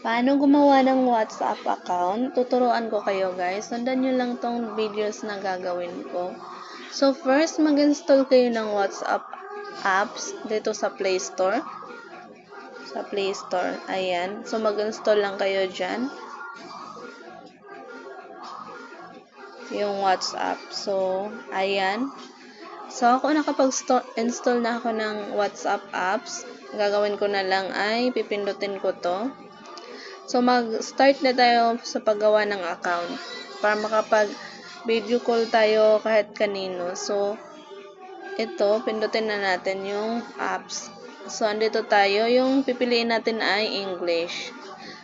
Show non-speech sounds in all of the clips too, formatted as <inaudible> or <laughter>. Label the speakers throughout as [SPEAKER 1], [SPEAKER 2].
[SPEAKER 1] Paano gumawa ng WhatsApp account? Tuturuan ko kayo guys. Sundan nyo lang tong videos na gagawin ko. So first, mag-install kayo ng WhatsApp apps dito sa Play Store. Sa Play Store. Ayan. So mag-install lang kayo dyan. Yung WhatsApp. So, ayan. So, ako nakapag-install na ako ng WhatsApp apps. Gagawin ko na lang ay pipindutin ko to. So, mag-start na tayo sa paggawa ng account para makapag video call tayo kahit kanino. So, ito, pindutin na natin yung apps. So, andito tayo. Yung pipiliin natin ay English.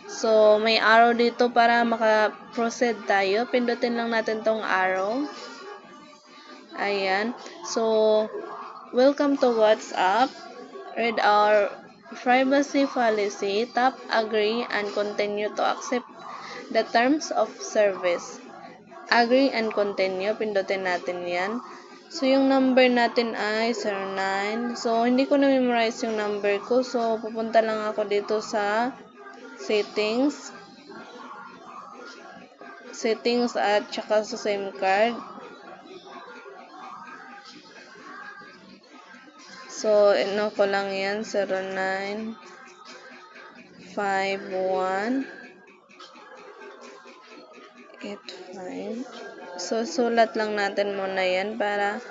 [SPEAKER 1] So, may arrow dito para maka-proceed tayo. Pindutin lang natin tong arrow. Ayan. So, welcome to WhatsApp. Read our privacy policy, tap agree and continue to accept the terms of service. Agree and continue, pindutin natin yan. So, yung number natin ay 09. So, hindi ko na-memorize yung number ko. So, pupunta lang ako dito sa settings. Settings at saka sa SIM card. So, ano ko lang yan, 09 51 85 So, sulat lang natin muna yan para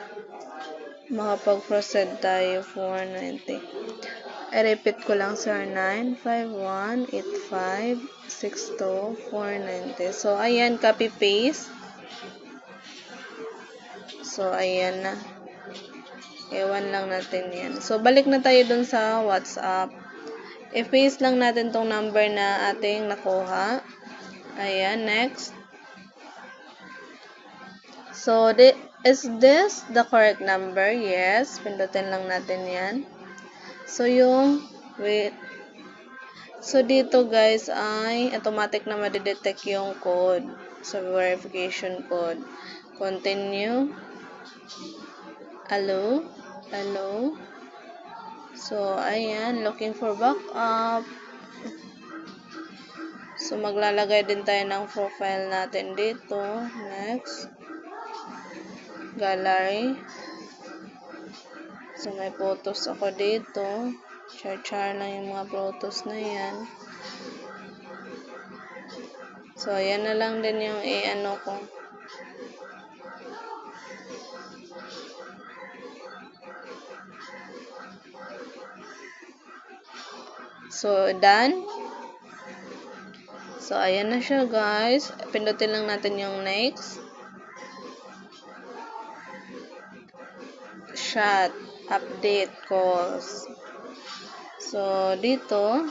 [SPEAKER 1] makapag-proceed tayo 490. I-repeat ko lang, 0951-85-62-490. So, ayan, copy-paste. So, ayan na. Ewan lang natin yan. So, balik na tayo dun sa WhatsApp. I-paste lang natin tong number na ating nakuha. Ayan, next. So, di, is this the correct number? Yes. Pindutin lang natin yan. So, yung, wait. So, dito guys ay automatic na madidetect yung code. So, verification code. Continue. Hello? Hello? So, ayan. Looking for backup. So, maglalagay din tayo ng profile natin dito. Next. Gallery. So, may photos ako dito. Char-char lang yung mga photos na yan. So, ayan na lang din yung i-ano ko. So, done. So, ayan na siya, guys. Pindutin lang natin yung next. Chat. Update calls. So, dito,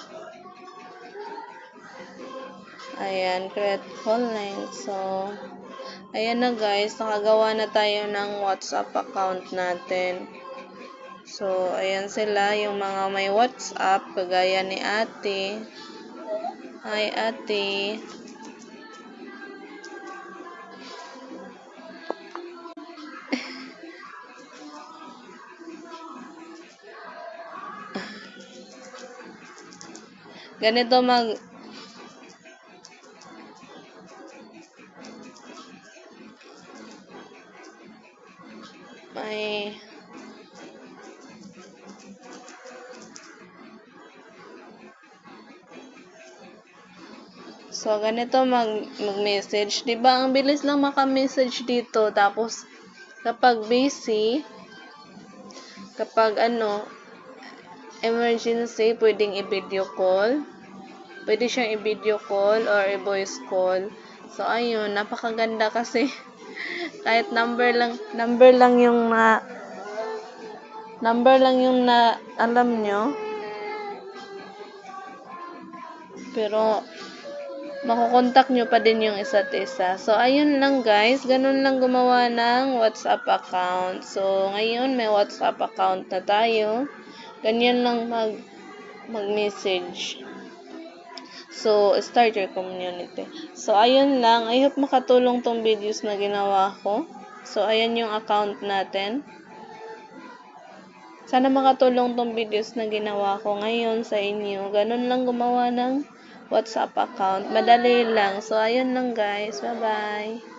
[SPEAKER 1] ayan, create call link. So, ayan na, guys. Nakagawa na tayo ng WhatsApp account natin. So, ayan sila, yung mga may WhatsApp, kagaya ni ate. Hi, ate. <laughs> Ganito mag may So, ganito mag, mag-message. ba diba, ang bilis lang maka-message dito. Tapos, kapag busy, kapag ano, emergency, pwedeng i-video call. Pwede siyang i-video call or i-voice call. So, ayun, napakaganda kasi <laughs> kahit number lang, number lang yung na, number lang yung na, alam nyo. Pero, makukontak nyo pa din yung isa't isa. So, ayun lang guys. Ganun lang gumawa ng WhatsApp account. So, ngayon may WhatsApp account na tayo. Ganyan lang mag mag-message. So, start your community. So, ayun lang. I hope makatulong tong videos na ginawa ko. So, ayan yung account natin. Sana makatulong tong videos na ginawa ko ngayon sa inyo. Ganun lang gumawa ng WhatsApp account. Madali lang. So, ayun lang guys. Bye-bye.